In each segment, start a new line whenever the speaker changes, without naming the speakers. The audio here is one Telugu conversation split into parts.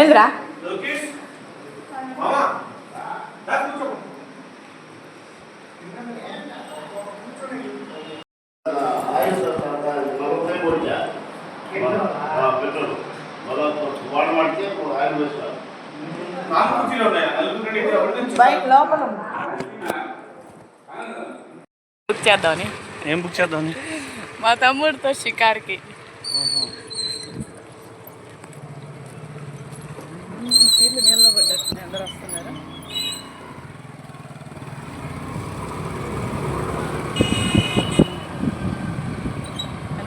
ఏంద్రా బుక్ చేద్దామని.
ఏం బుక్ చేద్దాం
మా తమ్ముడితో షికార్కి.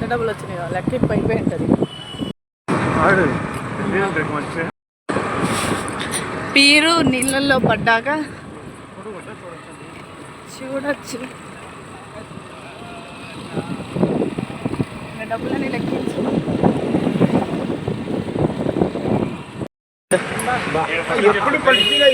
డబ్బులు వచ్చినాయో లెక్కింపు అయిపోయి ఉంటుంది. పీరు నీళ్ళల్లో పడ్డాక చూడొచ్చు. డబ్బులని లెక్కించు.
ఎప్పుడు పడిచినా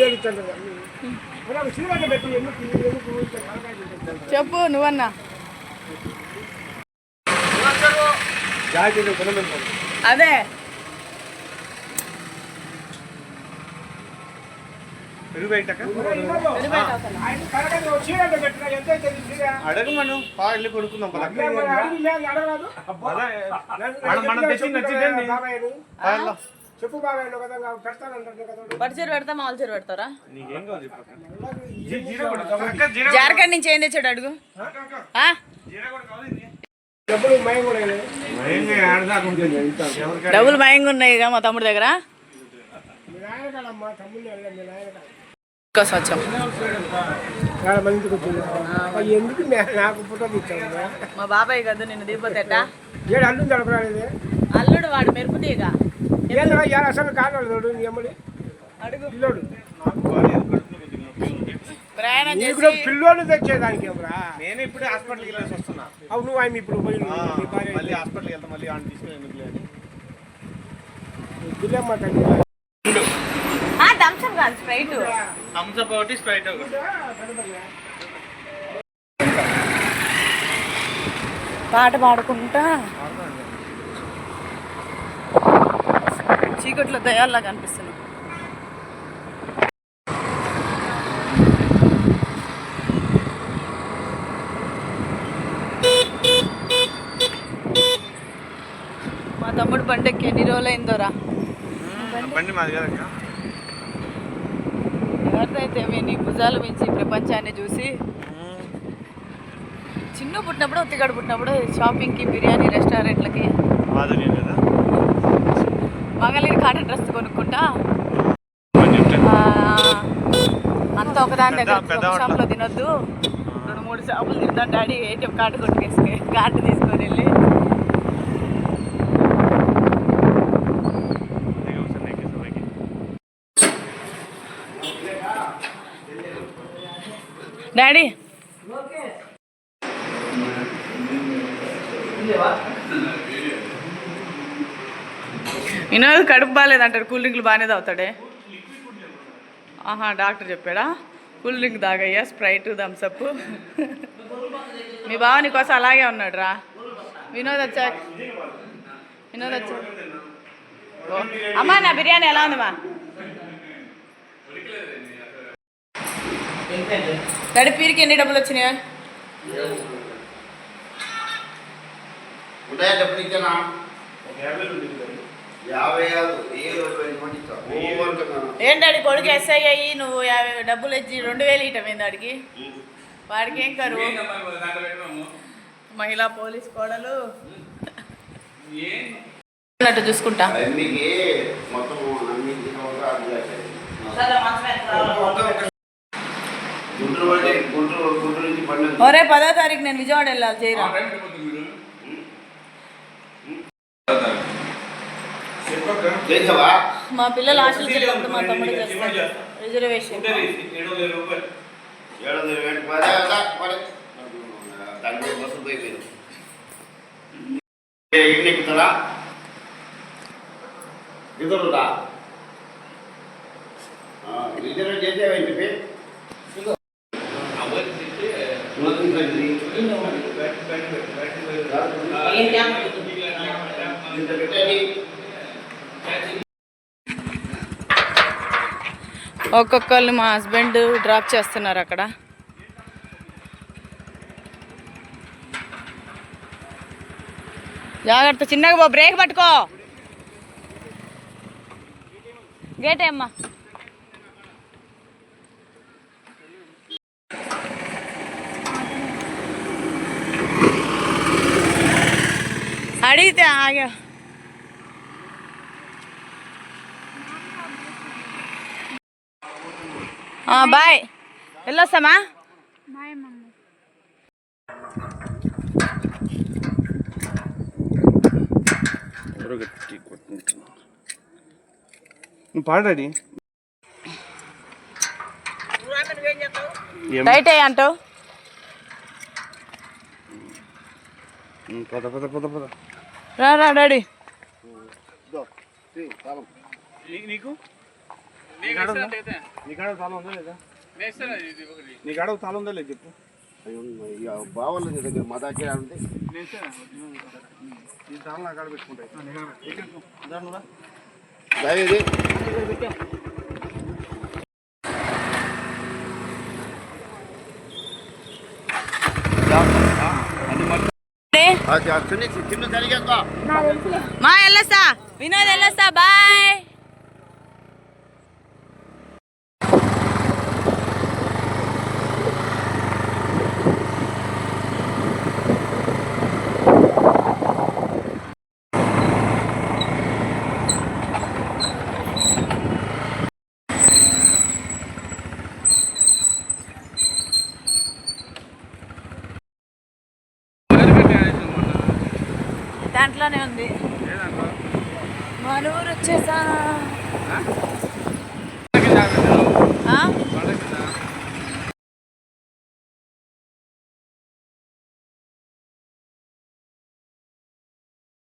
అడగ మనం పాడలు కొనుక్కుందాం.
చెప్పు
పెడతా మామూలు చీర పెడతారా? జార్ఖండ్ నుంచి ఏం తెచ్చాడు అడుగు?
డబ్బులు
భయంగా ఉన్నాయిగా మా తమ్ముడి దగ్గర?
అయ్య, ఎందుకు నాకు ఫోటో
మా బాబాయ్ కదా నిన్ను దిగిపోతేట
ఏడు అల్లు జరపరాలేదు
అల్లుడు వాడు మెరుపుతీగా
ఏంద్రా ఏ అసలు కాదు అమ్మడి
అడుగు.
పిల్లోడు.
ప్రయాణం
పిల్లోడు తెచ్చేదానికి ఏమరా
నేను ఇప్పుడే హాస్పిటల్కి వెళ్ళేసి వస్తున్నా.
అవును ఆయన ఇప్పుడు పోయి
మళ్ళీ హాస్పిటల్కి వెళ్తా మళ్ళీ ఆన్ తీసుకుని
తల్లి.
థమ్స్అప్ కాదు స్ప్రైట్
ఒకటి స్ప్రైట్ ఒకటి.
పాట పాడుకుంటా? చీకట్లో దయాల్లా కనిపిస్తుంది తమ్ముడు బండెక్కి ఎన్ని రోజులు అయిందోరా
బండి మాది
ఎవరిదైతే నీ భుజాలు మించి ప్రపంచాన్ని చూసి? చిన్న పుట్టినప్పుడు ఒత్తిగడు పుట్టినప్పుడు షాపింగ్కి బిర్యానీ రెస్టారెంట్లకి? మంగళగిరి కాటన్ డ్రెస్ కొనుక్కుంటా? అంతా ఒకదాని దగ్గర. షాప్లో తినొద్దు. రెండు మూడు షాపులు తిందాం డాడీ. ఏటీఎం కార్డు కొట్టుకేసుకుని కార్డు తీసుకొని వెళ్ళి. డాడీ వినోద్ కడుపు బాగాలేదంటాడు కూల్ డ్రింక్లు బాగానే తాగుతాడే. ఆహా డాక్టర్ చెప్పాడా? కూల్ డ్రింక్ తాగయ్యా స్ప్రైట్ థమ్సప్ మీ బావ నీకోసం అలాగే ఉన్నాడు రా. వినోద్ వచ్చా వినోద్ వచ్చా ఓ, అమ్మా నా బిర్యానీ ఎలా ఉందమ్మా డాడీ పీరికి ఎన్ని డబ్బులు వచ్చినాయా?
ఉంటాయా డబ్బులు ఇచ్చానా?
కొడుకు ఎస్ఐ అయ్యి నువ్వు యాభై డబ్బులు ఇచ్చి రెండు వేలు ఇయటం ఏంది వాడికి వాడికి ఏం కరువు? మహిళా పోలీస్ కోడలు. అన్నట్టు చూసుకుంటా.
అన్నికి మొత్తం
ఒరే పదో తారీఖు నేను విజయవాడ వెళ్ళాలి చేయరా
చేసావా?
మా పిల్లలు వెళ్ళినప్పుడు మా తమ్ముడు చేస్తాను రిజర్వేషన్.
ఏడు వందల వేలు పదే కదా,
ఒక్కొక్కళ్ళు మా హస్బెండ్ డ్రాప్ చేస్తున్నారు అక్కడ. జాగ్రత్త చిన్నగా బ్రేక్ పట్టుకో. గేట్ అమ్మా. అడిగితే ఆగా. బాయ్. వెళ్ళొస్తామా?
నువ్వు పాడాడి
రైట్ అయ్యి అంటావు.
పద పద పద పద.
రా రా డాడీ.
నీకు? లేదా? నీకాడ తాళం ఉందా లేదా చెప్పు.
బావాల దగ్గర మా దగ్గర ఉంది
తాళం నా కాడ పెట్టుకుంటాయి
దయది జరిగాక
మా వెళ్ళొస్తా వినోద్ వెళ్ళొస్తా బాయ్ దాంట్లోనే ఉంది. మన ఊరు వచ్చేసా?